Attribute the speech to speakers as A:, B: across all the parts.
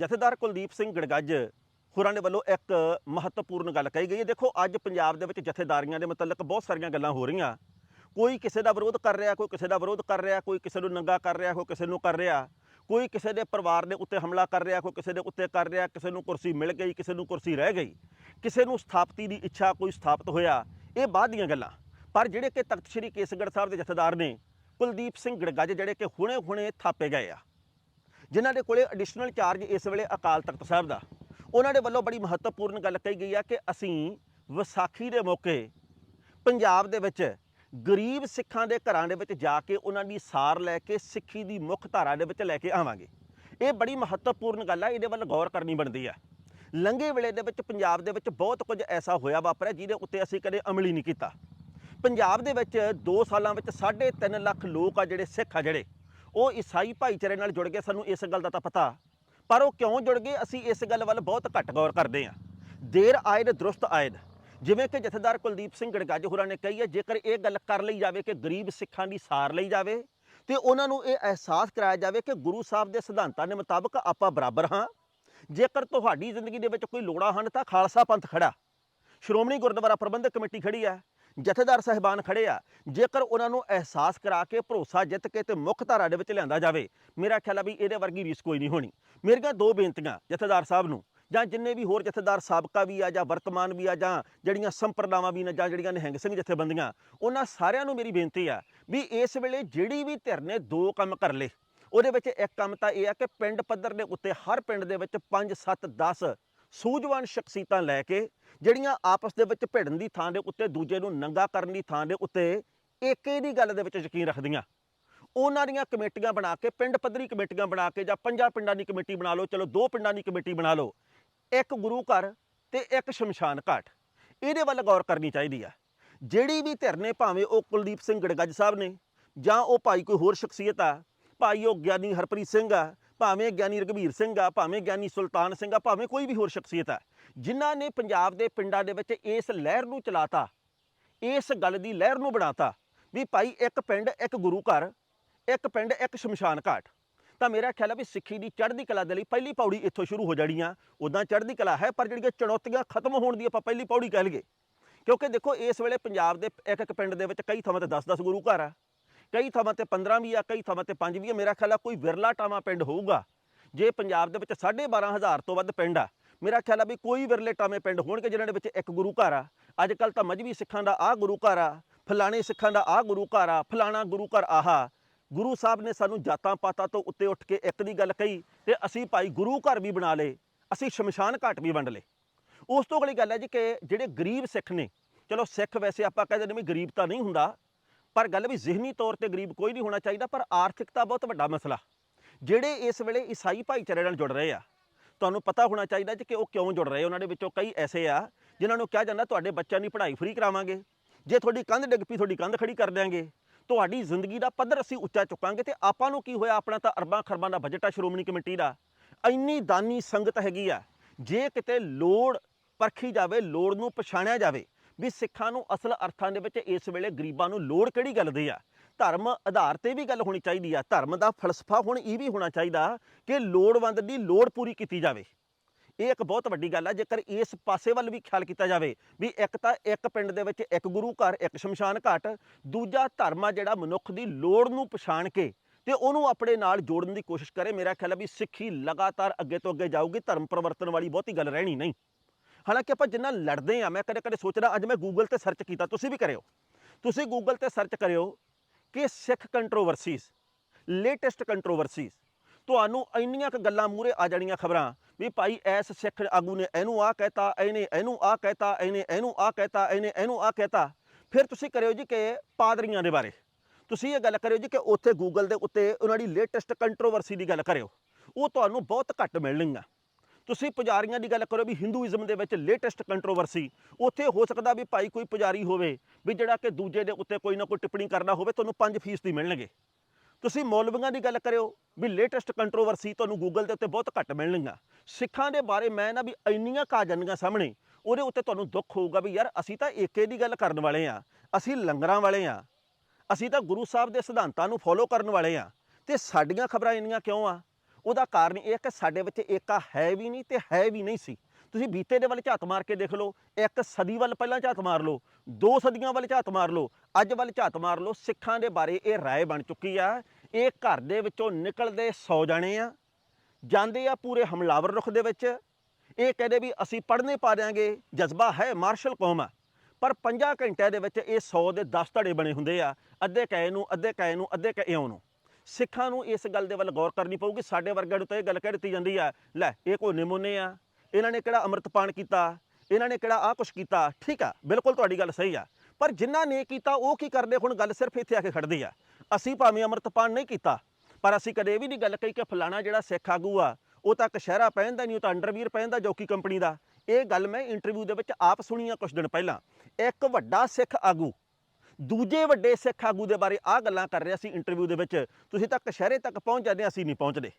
A: ਜਥੇਦਾਰ ਕੁਲਦੀਪ ਸਿੰਘ ਗੜਗੱਜ ਹੋਰਾਂ ਦੇ ਵੱਲੋਂ ਇੱਕ ਮਹੱਤਵਪੂਰਨ ਗੱਲ ਕਹੀ ਗਈ ਹੈ। ਦੇਖੋ, ਅੱਜ ਪੰਜਾਬ ਦੇ ਵਿੱਚ ਜਥੇਦਾਰੀਆਂ ਦੇ ਮੁਤਲਕ ਬਹੁਤ ਸਾਰੀਆਂ ਗੱਲਾਂ ਹੋ ਰਹੀਆਂ। ਕੋਈ ਕਿਸੇ ਦਾ ਵਿਰੋਧ ਕਰ ਰਿਹਾ, ਕੋਈ ਕਿਸੇ ਦਾ ਵਿਰੋਧ ਕਰ ਰਿਹਾ, ਕੋਈ ਕਿਸੇ ਨੂੰ ਨੰਗਾ ਕਰ ਰਿਹਾ, ਕੋਈ ਕਿਸੇ ਨੂੰ ਕਰ ਰਿਹਾ। ਕੋਈ ਕਿਸੇ ਦੇ ਪਰਿਵਾਰ ਦੇ ਉੱਤੇ ਹਮਲਾ ਕਰ ਰਿਹਾ, ਕੋਈ ਕਿਸੇ ਦੇ ਉੱਤੇ ਕਰ ਰਿਹਾ, ਕਿਸੇ ਨੂੰ ਕੁਰਸੀ ਮਿਲ ਗਈ, ਕਿਸੇ ਨੂੰ ਕੁਰਸੀ ਰਹਿ ਗਈ। ਕਿਸੇ ਨੂੰ ਸਥਾਪਤੀ ਦੀ ਇੱਛਾ ਕੋਈ ਸਥਾਪਤ ਹੋਇਆ, ਇਹ ਬਾਅਦ ਦੀਆਂ ਗੱਲਾਂ। ਪਰ ਜਿਹੜੇ ਕਿ ਤਖਤ ਸ੍ਰੀ ਕੇਸਗੜ੍ਹ ਸਾਹਿਬ ਦੇ ਜਥੇਦਾਰ ਨੇ ਕੁਲਦੀਪ ਸਿੰਘ ਗੜਗੱਜ, ਜਿਹੜੇ ਕਿ ਹੁਣੇ-ਹੁਣੇ ਥਾਪੇ ਗਏ ਆ ਜਿਨ੍ਹਾਂ ਦੇ ਕੋਲੇ ਐਡੀਸ਼ਨਲ ਚਾਰਜ ਇਸ ਵੇਲੇ ਅਕਾਲ ਤਖਤ ਸਾਹਿਬ ਦਾ। ਉਹਨਾਂ ਦੇ ਵੱਲੋਂ ਬੜੀ ਮਹੱਤਵਪੂਰਨ ਗੱਲ ਕਹੀ ਗਈ ਆ ਕਿ ਅਸੀਂ ਵਿਸਾਖੀ ਦੇ ਮੌਕੇ ਪੰਜਾਬ ਦੇ ਵਿੱਚ ਗਰੀਬ ਸਿੱਖਾਂ ਦੇ ਘਰਾਂ ਦੇ ਵਿੱਚ ਜਾ ਕੇ ਉਹਨਾਂ ਦੀ ਸਾਰ ਲੈ ਕੇ ਸਿੱਖੀ ਦੀ ਮੁੱਖ ਧਾਰਾ ਦੇ ਵਿੱਚ ਲੈ ਕੇ ਆਵਾਂਗੇ। ਇਹ ਬੜੀ ਮਹੱਤਵਪੂਰਨ ਗੱਲ ਆ, ਇਹਦੇ ਵੱਲ ਗੌਰ ਕਰਨੀ ਬਣਦੀ ਆ। ਲੰਘੇ ਵੇਲੇ ਦੇ ਵਿੱਚ ਪੰਜਾਬ ਦੇ ਵਿੱਚ ਬਹੁਤ ਕੁਝ ਐਸਾ ਹੋਇਆ ਵਾਪਰਿਆ ਜਿਹਦੇ ਉੱਤੇ ਅਸੀਂ ਕਦੇ ਅਮਲੀ ਨਹੀਂ ਕੀਤਾ। ਪੰਜਾਬ ਦੇ ਵਿੱਚ 2 ਸਾਲਾਂ ਵਿੱਚ 3.5 ਲੱਖ ਲੋਕ ਆ ਜਿਹੜੇ ਸਿੱਖ ਆ ਜਿਹੜੇ। ਉਹ ਈਸਾਈ ਭਾਈਚਾਰੇ ਨਾਲ ਜੁੜ ਗਏ ਸਾਨੂੰ ਇਸ ਗੱਲ ਦਾ ਤਾਂ ਪਤਾ। ਪਰ ਉਹ ਕਿਉਂ ਜੁੜ ਗਏ? ਅਸੀਂ ਇਸ ਗੱਲ ਵੱਲ ਬਹੁਤ ਘੱਟ ਗੌਰ ਕਰਦੇ ਹਾਂ। ਦੇਰ ਆਇਦ, ਦਰੁਸਤ ਆਇਦ। ਜਿਵੇਂ ਕਿ ਜਥੇਦਾਰ ਕੁਲਦੀਪ ਸਿੰਘ ਗੜਗੱਜ ਹੋਰਾਂ ਨੇ ਕਹੀ ਹੈ, ਜੇਕਰ ਇਹ ਗੱਲ ਕਰ ਲਈ ਜਾਵੇ ਕਿ ਗਰੀਬ ਸਿੱਖਾਂ ਦੀ ਸਾਰ ਲਈ ਜਾਵੇ, ਤੇ ਉਹਨਾਂ ਨੂੰ ਇਹ ਅਹਿਸਾਸ ਕਰਾਇਆ ਜਾਵੇ ਕਿ ਗੁਰੂ ਸਾਹਿਬ ਦੇ ਸਿਧਾਂਤਾਂ ਦੇ ਮੁਤਾਬਕ ਆਪਾਂ ਬਰਾਬਰ ਹਾਂ। ਜੇਕਰ ਤੁਹਾਡੀ ਜ਼ਿੰਦਗੀ ਦੇ ਵਿੱਚ ਕੋਈ ਲੋੜਾਂ ਹਨ, ਤਾਂ ਖਾਲਸਾ ਪੰਥ ਖੜਾ। ਸ਼੍ਰੋਮਣੀ ਗੁਰਦੁਆਰਾ ਪ੍ਰਬੰਧਕ ਕਮੇਟੀ ਖੜੀ ਹੈ। ਜਥੇਦਾਰ ਸਹਿਬਾਨ ਖੜੇ ਆ। ਜੇਕਰ ਉਹਨਾਂ ਨੂੰ ਅਹਿਸਾਸ ਕਰਾ ਕੇ ਭਰੋਸਾ ਜਿੱਤ ਕੇ ਤੇ ਮੁੱਖ ਧਾਰਾ ਦੇ ਵਿੱਚ ਲਿਆਂਦਾ ਜਾਵੇ, ਮੇਰਾ ਖਿਆਲ ਆ ਵੀ ਇਹਦੇ ਵਰਗੀ ਰੀਸ ਕੋਈ ਨਹੀਂ ਹੋਣੀ। ਮੇਰੀਆਂ ਦੋ ਬੇਨਤੀਆਂ ਜਥੇਦਾਰ ਸਾਹਿਬ ਨੂੰ, ਜਾਂ ਜਿੰਨੇ ਵੀ ਹੋਰ ਜਥੇਦਾਰ ਸਾਬਕਾ ਵੀ ਆ, ਜਾਂ ਵਰਤਮਾਨ ਵੀ ਆ, ਜਾਂ ਜਿਹੜੀਆਂ ਸੰਪਰਦਾਵਾਂ ਵੀ ਨੇ, ਜਾਂ ਜਿਹੜੀਆਂ ਨਿਹੰਗ ਸਿੰਘ ਜਥੇਬੰਦੀਆਂ, ਉਹਨਾਂ ਸਾਰਿਆਂ ਨੂੰ ਮੇਰੀ ਬੇਨਤੀ ਆ ਵੀ ਇਸ ਵੇਲੇ ਜਿਹੜੀ ਵੀ ਧਿਰ ਨੇ ਦੋ ਕੰਮ ਕਰ ਲਏ। ਉਹਦੇ ਵਿੱਚ ਇੱਕ ਕੰਮ ਤਾਂ ਇਹ ਆ ਕਿ ਪਿੰਡ ਪੱਧਰ ਦੇ ਉੱਤੇ ਹਰ ਪਿੰਡ ਦੇ ਵਿੱਚ 5 7 10 ਸੂਝਵਾਨ ਸ਼ਖਸੀਅਤਾਂ ਲੈ ਕੇ ਜਿਹੜੀਆਂ ਆਪਸ ਦੇ ਵਿੱਚ ਭਿੜਨ ਦੀ ਥਾਂ ਦੇ ਉੱਤੇ ਦੂਜੇ ਨੂੰ ਨੰਗਾ ਕਰਨ ਦੀ ਥਾਂ ਦੇ ਉੱਤੇ ਏਕੇ ਦੀ ਗੱਲ ਦੇ ਵਿੱਚ ਯਕੀਨ ਰੱਖਦੀਆਂ। ਉਹਨਾਂ ਦੀਆਂ ਕਮੇਟੀਆਂ ਬਣਾ ਕੇ, ਪਿੰਡ ਪੱਧਰੀ ਕਮੇਟੀਆਂ ਬਣਾ ਕੇ ਜਾਂ ਪੰਜਾਂ ਪਿੰਡਾਂ ਦੀ ਕਮੇਟੀ ਬਣਾ ਲਓ, ਚਲੋ ਦੋ ਪਿੰਡਾਂ ਦੀ ਕਮੇਟੀ ਬਣਾ ਲਓ, ਇੱਕ ਗੁਰੂ ਘਰ ਤੇ ਇੱਕ ਸ਼ਮਸ਼ਾਨ ਘਾਟ। ਇਹਦੇ ਵੱਲ ਗੌਰ ਕਰਨੀ ਚਾਹੀਦੀ ਆ। ਜਿਹੜੀ ਵੀ ਧਿਰ ਨੇ ਭਾਵੇਂ ਉਹ ਕੁਲਦੀਪ ਸਿੰਘ ਗੜਗੱਜ ਸਾਹਿਬ ਨੇ ਜਾਂ ਉਹ ਭਾਈ ਕੋਈ ਹੋਰ ਸ਼ਖਸੀਅਤ ਆ, ਭਾਈ ਉਹ ਗਿਆਨੀ ਹਰਪ੍ਰੀਤ ਸਿੰਘ ਆ ਭਾਵੇਂ ਗਿਆਨੀ ਰਘਬੀਰ ਸਿੰਘ ਆ, ਭਾਵੇਂ ਗਿਆਨੀ ਸੁਲਤਾਨ ਸਿੰਘ ਆ, ਭਾਵੇਂ ਕੋਈ ਵੀ ਹੋਰ ਸ਼ਖਸੀਅਤ ਆ, ਜਿਨ੍ਹਾਂ ਨੇ ਪੰਜਾਬ ਦੇ ਪਿੰਡਾਂ ਦੇ ਵਿੱਚ ਇਸ ਲਹਿਰ ਨੂੰ ਚਲਾਤਾ, ਇਸ ਗੱਲ ਦੀ ਲਹਿਰ ਨੂੰ ਬਣਾਤਾ ਵੀ ਭਾਈ ਇੱਕ ਪਿੰਡ, ਇੱਕ ਗੁਰੂ ਘਰ, ਇੱਕ ਪਿੰਡ, ਇੱਕ ਸ਼ਮਸ਼ਾਨ ਘਾਟ। ਤਾਂ ਮੇਰਾ ਖਿਆਲ ਹੈ ਵੀ ਸਿੱਖੀ ਦੀ ਚੜ੍ਹਦੀ ਕਲਾ ਦੇ ਲਈ ਪਹਿਲੀ ਪੌੜੀ ਇੱਥੋਂ ਸ਼ੁਰੂ ਹੋ ਜਾਣੀ ਆ ਉਦਾਂ ਚੜ੍ਹਦੀ ਕਲਾ ਹੈ, ਪਰ ਜਿਹੜੀਆਂ ਚੁਣੌਤੀਆਂ ਖਤਮ ਹੋਣ ਦੀ ਆਪਾਂ ਪਹਿਲੀ ਪੌੜੀ ਕਹਿ ਲਈਏ। ਕਿਉਂਕਿ ਦੇਖੋ, ਇਸ ਵੇਲੇ ਪੰਜਾਬ ਦੇ ਇੱਕ ਇੱਕ ਪਿੰਡ ਦੇ ਵਿੱਚ ਕਈ ਥਾਵਾਂ ਤੇ 10-10 ਗੁਰੂ ਘਰ ਆ। ਕਈ ਥਾਵਾਂ ਤੇ 15 ਵੀ ਆ, ਕਈ ਥਾਵਾਂ ਤੇ 5 ਵੀ ਆ। ਮੇਰਾ ਖਿਆਲ ਆ ਕੋਈ ਵਿਰਲਾ ਟਾਵਾਂ ਪਿੰਡ ਹੋਊਗਾ। ਜੇ ਪੰਜਾਬ ਦੇ ਵਿੱਚ 12500 ਤੋਂ ਵੱਧ ਪਿੰਡ ਆ, ਮੇਰਾ ਖਿਆਲ ਆ ਵੀ ਕੋਈ ਵਿਰਲੇ ਟਾਵੇਂ ਪਿੰਡ ਹੋਣਗੇ ਜਿਨ੍ਹਾਂ ਦੇ ਵਿੱਚ ਇੱਕ ਗੁਰੂ ਘਰ ਆ। ਅੱਜ ਕੱਲ ਤਾਂ ਮਜਬੀ ਸਿੱਖਾਂ ਦਾ ਆਹ ਗੁਰੂ ਘਰ ਆ, ਫਲਾਣੇ ਸਿੱਖਾਂ ਦਾ ਆਹ ਗੁਰੂ ਘਰ ਆ, ਫਲਾਣਾ ਗੁਰੂ ਘਰ ਆਹਾ। ਗੁਰੂ ਸਾਹਿਬ ਨੇ ਸਾਨੂੰ ਜਾਤਾਂ ਪਾਤਾਂ ਤੋਂ ਉੱਤੇ ਉੱਠ ਕੇ ਇੱਕ ਦੀ ਗੱਲ ਕਹੀ ਤੇ ਅਸੀਂ ਭਾਈ ਗੁਰੂ ਘਰ ਵੀ ਬਣਾ ਲਏ, ਅਸੀਂ ਸ਼ਮਸ਼ਾਨ ਘਾਟ ਵੀ ਵੰਡ ਲਏ। ਉਸ ਤੋਂ ਅਗਲੀ ਗੱਲ ਹੈ ਜੀ ਕਿ ਜਿਹੜੇ ਗਰੀਬ ਸਿੱਖ ਨੇ, ਚਲੋ ਸਿੱਖ ਵੈਸੇ ਆਪਾਂ ਕਹਿੰਦੇ ਨੇ ਵੀ ਗਰੀਬ ਤਾਂ ਨਹੀਂ ਹੁੰਦਾ ਪਰ ਗੱਲ ਵੀ ਜ਼ਿਹਨੀ ਤੌਰ ਤੇ ਗਰੀਬ ਕੋਈ ਨਹੀਂ ਹੋਣਾ ਚਾਹੀਦਾ, ਪਰ ਆਰਥਿਕਤਾ ਬਹੁਤ ਵੱਡਾ ਮਸਲਾ। ਜਿਹੜੇ ਇਸ ਵੇਲੇ ਈਸਾਈ ਭਾਈਚਾਰੇ ਨਾਲ ਜੁੜ ਰਹੇ ਆ, ਤੁਹਾਨੂੰ ਪਤਾ ਹੋਣਾ ਚਾਹੀਦਾ ਜੀ ਕਿ ਉਹ ਕਿਉਂ ਜੁੜ ਰਹੇ ਉਹਨਾਂ ਦੇ ਵਿੱਚੋਂ ਕਈ ਐਸੇ ਆ, ਜਿਨ੍ਹਾਂ ਨੂੰ ਕਿਹਾ ਜਾਂਦਾ ਤੁਹਾਡੇ ਬੱਚਿਆਂ ਦੀ ਪੜ੍ਹਾਈ ਫ੍ਰੀ ਕਰਾਵਾਂਗੇ। ਜੇ ਤੁਹਾਡੀ ਕੰਧ ਡਿੱਗ ਪਈ, ਤੁਹਾਡੀ ਕੰਧ ਖੜੀ ਕਰ ਦਿਆਂਗੇ। ਤੁਹਾਡੀ ਜ਼ਿੰਦਗੀ ਦਾ ਪੱਧਰ ਅਸੀਂ ਉੱਚਾ ਚੁੱਕਾਂਗੇ ਤੇ ਆਪਾਂ ਨੂੰ ਕੀ ਹੋਇਆ? ਆਪਣਾ ਤਾਂ ਅਰਬਾਂ ਖਰਬਾਂ ਦਾ ਬਜਟ ਆ ਸ਼੍ਰੋਮਣੀ ਕਮੇਟੀ ਦਾ। ਇੰਨੀ ਦਾਨੀ ਸੰਗਤ ਹੈਗੀ ਆ, ਜੇ ਕਿਤੇ ਲੋੜ ਪਰਖੀ ਜਾਵੇ, ਲੋੜ ਨੂੰ ਪਛਾਣਿਆ ਜਾਵੇ ਵੀ ਸਿੱਖਾਂ ਨੂੰ ਅਸਲ ਅਰਥਾਂ ਦੇ ਵਿੱਚ ਇਸ ਵੇਲੇ ਗਰੀਬਾਂ ਨੂੰ ਲੋੜ ਕਿਹੜੀ ਗੱਲ ਦੀ ਆ? ਧਰਮ ਆਧਾਰ ਤੇ ਵੀ ਗੱਲ ਹੋਣੀ ਚਾਹੀਦੀ ਆ। ਧਰਮ ਦਾ ਫਲਸਫਾ ਹੁਣ ਇਹ ਵੀ ਹੋਣਾ ਚਾਹੀਦਾ ਕਿ ਲੋੜਵੰਦ ਦੀ ਲੋੜ ਪੂਰੀ ਕੀਤੀ ਜਾਵੇ। ਇਹ ਇੱਕ ਬਹੁਤ ਵੱਡੀ ਗੱਲ ਆ, ਜੇਕਰ ਇਸ ਪਾਸੇ ਵੱਲ ਵੀ ਖਿਆਲ ਕੀਤਾ ਜਾਵੇ ਵੀ ਇੱਕ ਤਾਂ ਇੱਕ ਪਿੰਡ ਦੇ ਵਿੱਚ ਇੱਕ ਗੁਰੂ ਘਰ, ਇੱਕ ਸ਼ਮਸ਼ਾਨ ਘਾਟ, ਦੂਜਾ ਧਰਮ ਆ ਜਿਹੜਾ ਮਨੁੱਖ ਦੀ ਲੋੜ ਨੂੰ ਪਛਾਣ ਕੇ ਤੇ ਉਹਨੂੰ ਆਪਣੇ ਨਾਲ ਜੋੜਨ ਦੀ ਕੋਸ਼ਿਸ਼ ਕਰੇ, ਮੇਰਾ ਖਿਆਲ ਹੈ ਵੀ ਸਿੱਖੀ ਲਗਾਤਾਰ ਅੱਗੇ ਤੋਂ ਅੱਗੇ ਜਾਊਗੀ, ਧਰਮ ਪਰਿਵਰਤਨ ਵਾਲੀ ਬਹੁਤੀ ਗੱਲ ਰਹਿਣੀ ਨਹੀਂ। ਹਾਲਾਂਕਿ ਆਪਾਂ ਜਿੰਨਾ ਲੜਦੇ ਆ ਮੈਂ ਕਦੇ ਕਦੇ ਸੋਚਦਾ, ਅੱਜ ਮੈਂ ਗੂਗਲ ਤੇ ਸਰਚ ਕੀਤਾ, ਤੁਸੀਂ ਵੀ ਕਰਿਓ। ਤੁਸੀਂ ਗੂਗਲ ਤੇ ਸਰਚ ਕਰਿਓ ਕਿ ਸਿੱਖ ਕੰਟਰੋਵਰਸੀਜ਼ ਲੇਟੈਸਟ ਕੰਟਰੋਵਰਸੀਜ਼ ਤੁਹਾਨੂੰ ਇੰਨੀਆਂ ਕੁ ਗੱਲਾਂ ਮੂਰੇ ਆ ਜਾਣੀਆਂ ਖਬਰਾਂ ਵੀ ਭਾਈ ਐਸ ਸਿੱਖ ਆਗੂ ਨੇ ਇਹਨੂੰ ਆਹ ਕਹਿਤਾ, ਇਹਨੇ ਇਹਨੂੰ ਆਹ ਕਹਿਤਾ, ਇਹਨੇ ਇਹਨੂੰ ਆਹ ਕਹਿਤਾ, ਇਹਨੇ ਇਹਨੂੰ ਆਹ ਕਹਿਤਾ। ਫਿਰ ਤੁਸੀਂ ਕਰਿਓ ਜੀ ਕਿ ਪਾਦਰੀਆਂ ਦੇ ਬਾਰੇ। ਤੁਸੀਂ ਇਹ ਗੱਲ ਕਰਿਓ ਜੀ ਕਿ ਉੱਥੇ ਗੂਗਲ ਦੇ ਉੱਤੇ ਉਹਨਾਂ ਦੀ ਲੇਟੈਸਟ ਕੰਟਰੋਵਰਸੀ ਦੀ ਗੱਲ ਕਰਿਓ। ਉਹ ਤੁਹਾਨੂੰ ਬਹੁਤ ਘੱਟ ਮਿਲਣਗੀਆਂ। ਤੁਸੀਂ ਪੁਜਾਰੀਆਂ ਦੀ ਗੱਲ ਕਰੋ ਵੀ ਹਿੰਦੂਇਜ਼ਮ ਦੇ ਵਿੱਚ ਲੇਟੈਸਟ ਕੰਟਰੋਵਰਸੀ ਉੱਥੇ ਹੋ ਸਕਦਾ ਵੀ ਭਾਈ ਕੋਈ ਪੁਜਾਰੀ ਹੋਵੇ ਵੀ ਜਿਹੜਾ ਕਿ ਦੂਜੇ ਦੇ ਉੱਤੇ ਕੋਈ ਨਾ ਕੋਈ ਟਿੱਪਣੀ ਕਰਨਾ ਹੋਵੇ, ਤੁਹਾਨੂੰ 5% ਦੀ ਮਿਲਣਗੇ। ਤੁਸੀਂ ਮੌਲਵੀਆਂ ਦੀ ਗੱਲ ਕਰਿਓ ਵੀ ਲੇਟੈਸਟ ਕੰਟਰੋਵਰਸੀ ਤੁਹਾਨੂੰ ਗੂਗਲ ਦੇ ਉੱਤੇ ਬਹੁਤ ਘੱਟ ਮਿਲਣਗੀਆਂ। ਸਿੱਖਾਂ ਦੇ ਬਾਰੇ ਮੈਂ ਨਾ ਵੀ ਇੰਨੀਆਂ ਕਾ ਜਾਣੀਆਂ ਸਾਹਮਣੇ, ਉਹਦੇ ਉੱਤੇ ਤੁਹਾਨੂੰ ਦੁੱਖ ਹੋਊਗਾ ਵੀ ਯਾਰ ਅਸੀਂ ਤਾਂ ਏਕੇ ਦੀ ਗੱਲ ਕਰਨ ਵਾਲੇ ਆ, ਅਸੀਂ ਲੰਗਰਾਂ ਵਾਲੇ ਆ, ਅਸੀਂ ਤਾਂ ਗੁਰੂ ਸਾਹਿਬ ਦੇ ਸਿਧਾਂਤਾਂ ਨੂੰ ਫੋਲੋ ਕਰਨ ਵਾਲੇ ਆ, ਤੇ ਸਾਡੀਆਂ ਖਬਰਾਂ ਇੰਨੀਆਂ ਕਿਉਂ ਆ? ਉਹਦਾ ਕਾਰਨ ਇਹ ਹੈ ਕਿ ਸਾਡੇ ਵਿੱਚ ਏਕਾ ਹੈ ਵੀ ਨਹੀਂ ਤੇ ਹੈ ਵੀ ਨਹੀਂ ਸੀ। ਤੁਸੀਂ ਬੀਤੇ ਦੇ ਵੱਲ ਝਾਤ ਮਾਰ ਕੇ ਦੇਖ ਲਓ, ਇੱਕ ਸਦੀ ਵੱਲ ਪਹਿਲਾਂ ਝਾਤ ਮਾਰ ਲਓ, ਦੋ ਸਦੀਆਂ ਵੱਲ ਝਾਤ ਮਾਰ ਲਓ, ਅੱਜ ਵੱਲ ਝਾਤ ਮਾਰ ਲਓ, ਸਿੱਖਾਂ ਦੇ ਬਾਰੇ ਇਹ ਰਾਏ ਬਣ ਚੁੱਕੀ ਆ, ਇਹ ਘਰ ਦੇ ਵਿੱਚੋਂ ਨਿਕਲਦੇ 100 ਜਾਣੇ ਆ, ਜਾਂਦੇ ਆ ਪੂਰੇ ਹਮਲਾਵਰ ਰੁਖ ਦੇ ਵਿੱਚ। ਇਹ ਕਹਦੇ ਵੀ ਅਸੀਂ ਪੜ੍ਹਨੇ ਪਾ ਦਿਆਂਗੇ, ਜਜ਼ਬਾ ਹੈ ਮਾਰਸ਼ਲ ਕੌਮ ਆ, ਪਰ 50 ਘੰਟਿਆਂ ਦੇ ਵਿੱਚ ਇਹ 100 ਦੇ 10 ਧੜੇ ਬਣੇ ਹੁੰਦੇ ਆ, ਅੱਧੇ ਕਹੇ ਨੂੰ, ਅੱਧੇ ਕਹੇ ਨੂੰ, ਅੱਧੇ ਕਹੇ ਨੂੰ। ਸਿੱਖਾਂ ਨੂੰ ਇਸ ਗੱਲ ਦੇ ਵੱਲ ਗੌਰ ਕਰਨੀ ਪਊਗੀ। ਸਾਡੇ ਵਰਗਿਆਂ ਨੂੰ ਤਾਂ ਇਹ ਗੱਲ ਕਹਿ ਦਿੱਤੀ ਜਾਂਦੀ ਆ, ਲੈ, ਇਹ ਕੋਈ ਨਿਮੋਨੇ ਆ, ਇਹਨਾਂ ਨੇ ਕਿਹੜਾ ਅੰਮ੍ਰਿਤਪਾਨ ਕੀਤਾ, ਇਹਨਾਂ ਨੇ ਕਿਹੜਾ ਆ ਕੁਛ ਕੀਤਾ, ਠੀਕ ਆ, ਬਿਲਕੁਲ ਤੁਹਾਡੀ ਗੱਲ ਸਹੀ ਆ। ਪਰ ਜਿਨ੍ਹਾਂ ਨੇ ਕੀਤਾ, ਉਹ ਕੀ ਕਰਦੇ ਹੁਣ? ਗੱਲ ਸਿਰਫ ਇੱਥੇ ਆ ਕੇ ਖੜਦੀ ਆ। ਅਸੀਂ ਭਾਵੇਂ ਅੰਮ੍ਰਿਤਪਾਨ ਨਹੀਂ ਕੀਤਾ, ਪਰ ਅਸੀਂ ਕਦੇ ਇਹ ਵੀ ਨਹੀਂ ਗੱਲ ਕਹੀ ਕਿ ਫਲਾਣਾ ਜਿਹੜਾ ਸਿੱਖ ਆਗੂ ਆ, ਉਹ ਤਾਂ ਕਸ਼ਹਿਰਾ ਪਹਿਨਦਾ ਨਹੀਂ, ਉਹ ਤਾਂ ਅੰਡਰਵੀਅਰ ਪਹਿਨਦਾ ਜੋਕੀ ਕੰਪਨੀ ਦਾ। ਇਹ ਗੱਲ ਮੈਂ ਇੰਟਰਵਿਊ ਦੇ ਵਿੱਚ ਆਪ ਸੁਣੀ ਆ ਕੁਝ ਦਿਨ ਪਹਿਲਾਂ। ਇੱਕ ਵੱਡਾ ਸਿੱਖ ਆਗੂ ਦੂਜੇ ਵੱਡੇ ਸਿੱਖ ਆਗੂ ਦੇ ਬਾਰੇ ਆਹ ਗੱਲਾਂ ਕਰ ਰਿਹਾ ਸੀ ਇੰਟਰਵਿਊ ਦੇ ਵਿੱਚ। ਤੁਸੀਂ ਤਾਂ ਕਸ਼ਹਿਰੇ ਤੱਕ ਪਹੁੰਚ ਜਾਂਦੇ ਅਸੀਂ ਨਹੀਂ ਪਹੁੰਚਦੇ।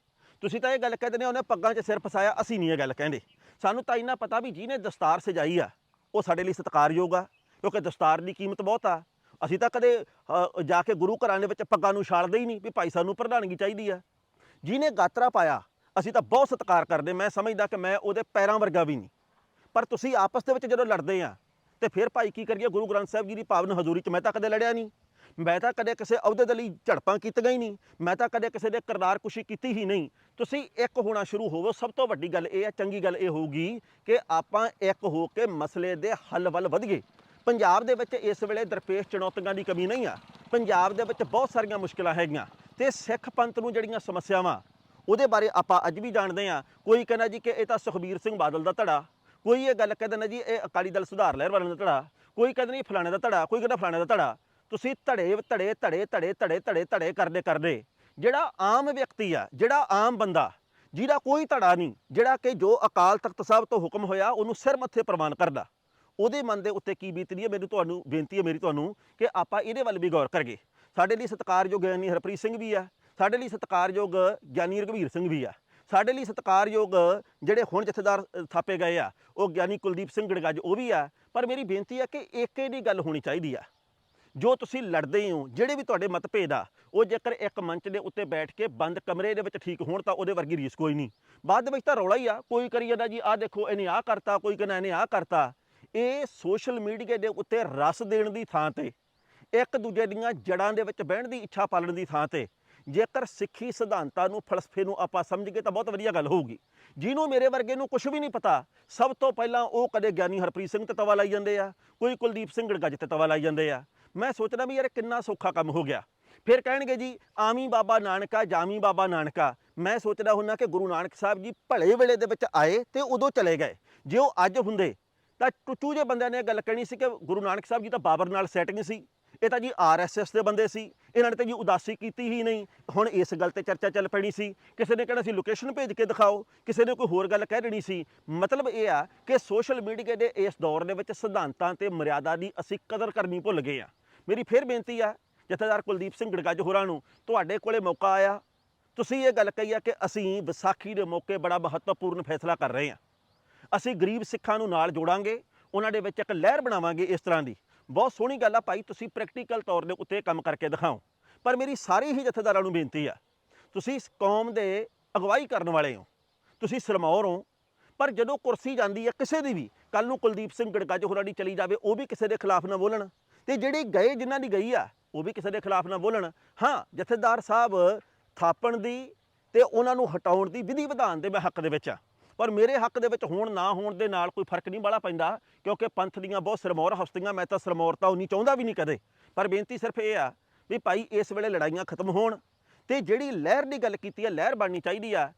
A: ਤੁਸੀਂ ਤਾਂ ਇਹ ਗੱਲ ਕਹਿੰਦੇ ਨੇ ਉਹਨੇ ਪੱਗਾਂ 'ਚ ਸਿਰ ਫਸਾਇਆ, ਅਸੀਂ ਨਹੀਂ ਇਹ ਗੱਲ ਕਹਿੰਦੇ। ਸਾਨੂੰ ਤਾਂ ਇੰਨਾ ਪਤਾ ਵੀ ਜਿਹਨੇ ਦਸਤਾਰ ਸਜਾਈ ਆ, ਉਹ ਸਾਡੇ ਲਈ ਸਤਿਕਾਰਯੋਗ ਆ, ਕਿਉਂਕਿ ਦਸਤਾਰ ਦੀ ਕੀਮਤ ਬਹੁਤ ਆ। ਅਸੀਂ ਤਾਂ ਕਦੇ ਜਾ ਕੇ ਗੁਰੂ ਘਰਾਂ ਦੇ ਵਿੱਚ ਪੱਗਾਂ ਨੂੰ ਛਾਲਦੇ ਹੀ ਨਹੀਂ ਵੀ ਭਾਈ ਸਾਨੂੰ ਪ੍ਰਧਾਨਗੀ ਚਾਹੀਦੀ ਆ। ਜਿਹਨੇ ਗਾਤਰਾ ਪਾਇਆ, ਅਸੀਂ ਤਾਂ ਬਹੁਤ ਸਤਿਕਾਰ ਕਰਦੇ। ਮੈਂ ਸਮਝਦਾ ਕਿ ਮੈਂ ਉਹਦੇ ਪੈਰਾਂ ਵਰਗਾ ਵੀ ਨਹੀਂ। ਪਰ ਤੁਸੀਂ ਆਪਸ ਦੇ ਵਿੱਚ ਜਦੋਂ ਲੜਦੇ ਆ ਤੇ ਫਿਰ ਭਾਈ ਕੀ ਕਰੀਏ? ਗੁਰੂ ਗ੍ਰੰਥ ਸਾਹਿਬ ਜੀ ਦੀ ਪਾਵਨ ਹਜ਼ੂਰੀ 'ਚ ਮੈਂ ਤਾਂ ਕਦੇ ਲੜਿਆ ਨਹੀਂ। ਮੈਂ ਤਾਂ ਕਦੇ ਕਿਸੇ ਅਹੁਦੇ ਦੇ ਲਈ ਝੜਪਾਂ ਕੀਤੀਆਂ ਹੀ ਨਹੀਂ। ਮੈਂ ਤਾਂ ਕਦੇ ਕਿਸੇ ਦੇ ਕਿਰਦਾਰ ਕੁਸ਼ੀ ਕੀਤੀ ਹੀ ਨਹੀਂ। ਤੁਸੀਂ ਇੱਕ ਹੋਣਾ ਸ਼ੁਰੂ ਹੋਵੋ। ਸਭ ਤੋਂ ਵੱਡੀ ਗੱਲ ਇਹ ਹੈ, ਚੰਗੀ ਗੱਲ ਇਹ ਹੋਊਗੀ ਕਿ ਆਪਾਂ ਇੱਕ ਹੋ ਕੇ ਮਸਲੇ ਦੇ ਹੱਲ ਵੱਲ ਵਧੀਏ ਪੰਜਾਬ ਦੇ ਵਿੱਚ ਇਸ ਵੇਲੇ ਦਰਪੇਸ਼ ਚੁਣੌਤੀਆਂ ਦੀ ਕਮੀ ਨਹੀਂ ਆ। ਪੰਜਾਬ ਦੇ ਵਿੱਚ ਬਹੁਤ ਸਾਰੀਆਂ ਮੁਸ਼ਕਲਾਂ ਹੈਗੀਆਂ। ਤੇ ਸਿੱਖ ਪੰਥ ਨੂੰ ਜਿਹੜੀਆਂ ਸਮੱਸਿਆਵਾਂ, ਉਹਦੇ ਬਾਰੇ ਆਪਾਂ ਅੱਜ ਵੀ ਜਾਣਦੇ ਹਾਂ। ਕੋਈ ਕਹਿੰਦਾ ਜੀ ਕਿ ਇਹ ਤਾਂ ਸੁਖਬੀਰ ਸਿੰਘ ਬਾਦਲ ਦਾ ਧੜਾ। ਕੋਈ ਇਹ ਗੱਲ ਕਹਿੰਦਾ ਨਾ ਜੀ, ਇਹ ਅਕਾਲੀ ਦਲ ਸੁਧਾਰ ਲਹਿਰ ਵਾਲਿਆਂ ਦਾ ਧੜਾ, ਕੋਈ ਕਹਿੰਦਾ ਨਹੀਂ ਫਲਾਣੇ ਦਾ ਧੜਾ, ਕੋਈ ਕਹਿੰਦਾ ਫਲਾਣੇ ਦਾ ਧੜਾ। ਤੁਸੀਂ ਧੜੇ ਧੜੇ ਧੜੇ ਧੜੇ ਧੜੇ ਧੜੇ ਧੜੇ ਕਰਦੇ ਕਰਦੇ। ਜਿਹੜਾ ਆਮ ਵਿਅਕਤੀ ਆ, ਜਿਹੜਾ ਆਮ ਬੰਦਾ, ਜਿਹਦਾ ਕੋਈ ਧੜਾ ਨਹੀਂ, ਜਿਹੜਾ ਕਿ ਜੋ ਅਕਾਲ ਤਖਤ ਸਾਹਿਬ ਤੋਂ ਹੁਕਮ ਹੋਇਆ, ਉਹਨੂੰ ਸਿਰ ਮੱਥੇ ਪ੍ਰਵਾਨ ਕਰਦਾ। ਉਹਦੇ ਮਨ ਦੇ ਉੱਤੇ ਕੀ ਬੀਤਦੀ ਹੈ? ਮੈਨੂੰ ਤੁਹਾਨੂੰ, ਬੇਨਤੀ ਹੈ ਮੇਰੀ ਤੁਹਾਨੂੰ, ਕਿ ਆਪਾਂ ਇਹਦੇ ਵੱਲ ਵੀ ਗੌਰ ਕਰੀਏ। ਸਾਡੇ ਲਈ ਸਤਿਕਾਰਯੋਗ ਗਿਆਨੀ ਹਰਪ੍ਰੀਤ ਸਿੰਘ ਵੀ ਆ, ਸਾਡੇ ਲਈ ਸਤਿਕਾਰਯੋਗ ਗਿਆਨੀ ਰਘਵੀਰ ਸਿੰਘ ਵੀ ਆ। ਸਾਡੇ ਲਈ ਸਤਿਕਾਰਯੋਗ ਜਿਹੜੇ ਹੁਣ ਜਥੇਦਾਰ ਥਾਪੇ ਗਏ ਆ, ਉਹ ਗਿਆਨੀ ਕੁਲਦੀਪ ਸਿੰਘ ਗੜਗੱਜ ਉਹ ਵੀ ਆ, ਪਰ ਮੇਰੀ ਬੇਨਤੀ ਆ ਕਿ ਏਕੇ ਦੀ ਗੱਲ ਹੋਣੀ ਚਾਹੀਦੀ ਆ। ਜੋ ਤੁਸੀਂ ਲੜਦੇ ਹੋ, ਜਿਹੜੇ ਵੀ ਤੁਹਾਡੇ ਮਤਭੇਦ ਆ, ਉਹ ਜੇਕਰ ਇੱਕ ਮੰਚ ਦੇ ਉੱਤੇ ਬੈਠ ਕੇ ਬੰਦ ਕਮਰੇ ਦੇ ਵਿੱਚ ਠੀਕ ਹੋਣ ਤਾਂ ਉਹਦੇ ਵਰਗੀ ਰੀਸ ਕੋਈ ਨਹੀਂ। ਬਾਅਦ ਦੇ ਵਿੱਚ ਤਾਂ ਰੌਲਾ ਹੀ ਆ, ਕੋਈ ਕਰੀ ਜਾਂਦਾ ਜੀ, ਆਹ ਦੇਖੋ, ਇਹਨੇ ਆਹ ਕਰਤਾ, ਕੋਈ ਕਹਿੰਦਾ ਇਹਨੇ ਆਹ ਕਰਤਾ। ਇਹ ਸੋਸ਼ਲ ਮੀਡੀਆ ਦੇ ਉੱਤੇ ਰਸ ਦੇਣ ਦੀ ਥਾਂ ਤੇ, ਇੱਕ ਦੂਜੇ ਦੀਆਂ ਜੜਾਂ ਦੇ ਵਿੱਚ ਬਹਿਣ ਦੀ ਇੱਛਾ ਪਾਲਣ ਦੀ ਥਾਂ ਤੇ ਜੇਕਰ ਸਿੱਖੀ ਸਿਧਾਂਤਾਂ ਨੂੰ, ਫਲਸਫੇ ਨੂੰ ਆਪਾਂ ਸਮਝ ਗਏ ਤਾਂ ਬਹੁਤ ਵਧੀਆ ਗੱਲ ਹੋਊਗੀ। ਜਿਹਨੂੰ ਮੇਰੇ ਵਰਗੇ ਨੂੰ ਕੁਝ ਵੀ ਨਹੀਂ ਪਤਾ, ਸਭ ਤੋਂ ਪਹਿਲਾਂ ਉਹ ਕਦੇ ਗਿਆਨੀ ਹਰਪ੍ਰੀਤ ਸਿੰਘ ਤੇ ਤਵਾ ਲਾਈ ਜਾਂਦੇ ਆ, ਕੋਈ ਕੁਲਦੀਪ ਸਿੰਘ ਗੜਗੱਜ ਤੇ ਤਵਾ ਲਾਈ ਜਾਂਦੇ ਆ। ਮੈਂ ਸੋਚਦਾ ਵੀ ਯਾਰ ਕਿੰਨਾ ਸੌਖਾ ਕੰਮ ਹੋ ਗਿਆ। ਫਿਰ ਕਹਿਣਗੇ ਜੀ ਆਮੀ ਬਾਬਾ ਨਾਨਕਾ ਜਾਮੀ ਬਾਬਾ ਨਾਨਕਾ। ਮੈਂ ਸੋਚਦਾ ਹੁੰਨਾ ਕਿ ਗੁਰੂ ਨਾਨਕ ਸਾਹਿਬ ਜੀ ਭਲੇ ਵੇਲੇ ਦੇ ਵਿੱਚ ਆਏ ਤੇ ਉਦੋਂ ਚਲੇ ਗਏ। ਜੇ ਉਹ ਅੱਜ ਹੁੰਦੇ, ਤਾਂ ਟੁੱਟੂ ਜੇ ਬੰਦਿਆਂ ਨੇ ਇਹ ਗੱਲ ਕਹਿਣੀ ਸੀ ਕਿ ਗੁਰੂ ਨਾਨਕ ਸਾਹਿਬ ਜੀ ਤਾਂ ਬਾਬਰ ਨਾਲ ਸੈਟਿੰਗ ਸੀ। ਇਹ ਤਾਂ ਜੀ ਆਰਐਸਐਸ ਦੇ ਬੰਦੇ ਸੀ। ਇਹਨਾਂ ਨੇ ਤਾਂ ਜੀ ਉਦਾਸੀ ਕੀਤੀ ਹੀ ਨਹੀਂ। ਹੁਣ ਇਸ ਗੱਲ ਤੇ ਚਰਚਾ ਚੱਲ ਪੈਣੀ ਸੀ। ਕਿਸੇ ਨੇ ਕਹਿਣਾ ਸੀ ਲੋਕੇਸ਼ਨ ਭੇਜ ਕੇ ਦਿਖਾਓ। ਕਿਸੇ ਨੇ ਕੋਈ ਹੋਰ ਗੱਲ ਕਹਿ ਦੇਣੀ ਸੀ। ਮਤਲਬ ਇਹ ਆ ਕਿ ਸੋਸ਼ਲ ਮੀਡੀਆ ਦੇ ਇਸ ਦੌਰ ਦੇ ਵਿੱਚ ਸਿਧਾਂਤਾਂ ਤੇ ਮਰਿਆਦਾ ਦੀ ਅਸੀਂ ਕਦਰ ਕਰਨੀ ਭੁੱਲ ਗਏ ਆ। ਮੇਰੀ ਫਿਰ ਬੇਨਤੀ ਆ, ਜਥੇਦਾਰ ਕੁਲਦੀਪ ਸਿੰਘ ਗੜਗੱਜ ਹੋਰਾਂ ਨੂੰ, ਤੁਹਾਡੇ ਕੋਲੇ ਮੌਕਾ ਆਇਆ। ਤੁਸੀਂ ਇਹ ਗੱਲ ਕਹੀ ਆ ਕਿ ਅਸੀਂ ਵਿਸਾਖੀ ਦੇ ਮੌਕੇ ਬੜਾ ਮਹੱਤਵਪੂਰਨ ਫੈਸਲਾ ਕਰ ਰਹੇ ਹਾਂ ਅਸੀਂ ਗਰੀਬ ਸਿੱਖਾਂ ਨੂੰ ਨਾਲ ਜੋੜਾਂਗੇ। ਉਹਨਾਂ ਦੇ ਵਿੱਚ ਇੱਕ ਲਹਿਰ ਬਣਾਵਾਂਗੇ ਇਸ ਤਰ੍ਹਾਂ ਦੀ। ਬਹੁਤ ਸੋਹਣੀ ਗੱਲ ਆ ਭਾਈ, ਤੁਸੀਂ ਪ੍ਰੈਕਟੀਕਲ ਤੌਰ ਦੇ ਉੱਤੇ ਕੰਮ ਕਰਕੇ ਦਿਖਾਓ। ਪਰ ਮੇਰੀ ਸਾਰੇ ਹੀ ਜਥੇਦਾਰਾਂ ਨੂੰ ਬੇਨਤੀ ਆ, ਤੁਸੀਂ ਇਸ ਕੌਮ ਦੇ ਅਗਵਾਈ ਕਰਨ ਵਾਲੇ ਹੋ, ਤੁਸੀਂ ਸਰਮੌਰ ਹੋ, ਪਰ ਜਦੋਂ ਕੁਰਸੀ ਜਾਂਦੀ ਹੈ ਕਿਸੇ ਦੀ ਵੀ ਕੱਲ ਨੂੰ ਕੁਲਦੀਪ ਸਿੰਘ ਗੜਗੱਜ ਹੋਰਾਂ ਦੀ ਚਲੀ ਜਾਵੇ, ਉਹ ਵੀ ਕਿਸੇ ਦੇ ਖਿਲਾਫ ਨਾ ਬੋਲਣ। ਤੇ ਜਿਹੜੇ ਗਏ ਜਿਨ੍ਹਾਂ ਦੀ ਗਈ ਆ, ਉਹ ਵੀ ਕਿਸੇ ਦੇ ਖਿਲਾਫ ਨਾ ਬੋਲਣ। ਹਾਂ, ਜਥੇਦਾਰ ਸਾਹਿਬ ਥਾਪਣ ਦੀ ਤੇ ਉਹਨਾਂ ਨੂੰ ਹਟਾਉਣ ਦੀ ਵਿਧੀ ਵਿਧਾਨ ਦੇ ਮੈਂ ਹੱਕ ਦੇ ਵਿੱਚ ਆ। ਪਰ ਮੇਰੇ ਹੱਕ ਦੇ ਵਿੱਚ ਹੋਣ ਨਾ ਹੋਣ ਦੇ ਨਾਲ ਕੋਈ ਫ਼ਰਕ ਨਹੀਂ ਬਾਲਾ ਪੈਂਦਾ, ਕਿਉਂਕਿ ਪੰਥ ਦੀਆਂ ਬਹੁਤ ਸਰਮੌਰ ਹਸਤੀਆਂ, ਮੈਂ ਤਾਂ ਸਰਮੌਰਤਾ ਉਨੀ ਚਾਹੁੰਦਾ ਵੀ ਨਹੀਂ ਕਦੇ। ਪਰ ਬੇਨਤੀ ਸਿਰਫ ਇਹ ਆ ਵੀ ਭਾਈ ਇਸ ਵੇਲੇ ਲੜਾਈਆਂ ਖਤਮ ਹੋਣ ਤੇ ਜਿਹੜੀ ਲਹਿਰ ਦੀ ਗੱਲ ਕੀਤੀ ਹੈ ਲਹਿਰ ਬਣਨੀ ਚਾਹੀਦੀ ਆ,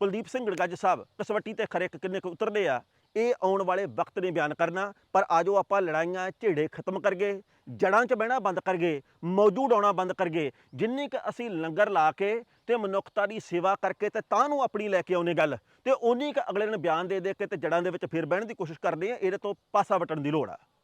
A: ਕੁਲਦੀਪ ਸਿੰਘ ਗੜਗੱਜ ਸਾਹਿਬ ਕਸਵੱਟੀ ਤੇ ਖਰੇ ਕਿੰਨੇ ਕੁ ਉਤਰਦੇ ਆ, ਇਹ ਆਉਣ ਵਾਲੇ ਵਕਤ ਨੇ ਬਿਆਨ ਕਰਨਾ, ਪਰ ਆਜੋ ਆਪਾਂ ਲੜਾਈਆਂ ਝੇੜੇ ਖਤਮ ਕਰਗੇ ਜੜਾਂ 'ਚ ਬਹਿਣਾ ਬੰਦ ਕਰ ਗਏ, ਮੌਜੂਦ ਆਉਣਾ ਬੰਦ ਕਰ ਗਏ। ਜਿੰਨੀ ਕਿ ਅਸੀਂ ਲੰਗਰ ਲਾ ਕੇ ਤੇ ਮਨੁੱਖਤਾ ਦੀ ਸੇਵਾ ਕਰਕੇ ਤੇ ਤਾਂ ਨੂੰ ਆਪਣੀ ਲੈ ਕੇ ਆਉਨੇ ਗੱਲ, ਤੇ ਉਨੀ ਕੁ ਅਗਲੇ ਨੂੰ ਬਿਆਨ ਦੇ ਦੇ ਕੇ ਤੇ ਜੜਾਂ ਦੇ ਵਿੱਚ ਫਿਰ ਬਹਿਣ ਦੀ ਕੋਸ਼ਿਸ਼ ਕਰਦੇ ਆ, ਇਹਦੇ ਤੋਂ ਪਾਸਾ ਵਟਣ ਦੀ ਲੋੜ ਆ।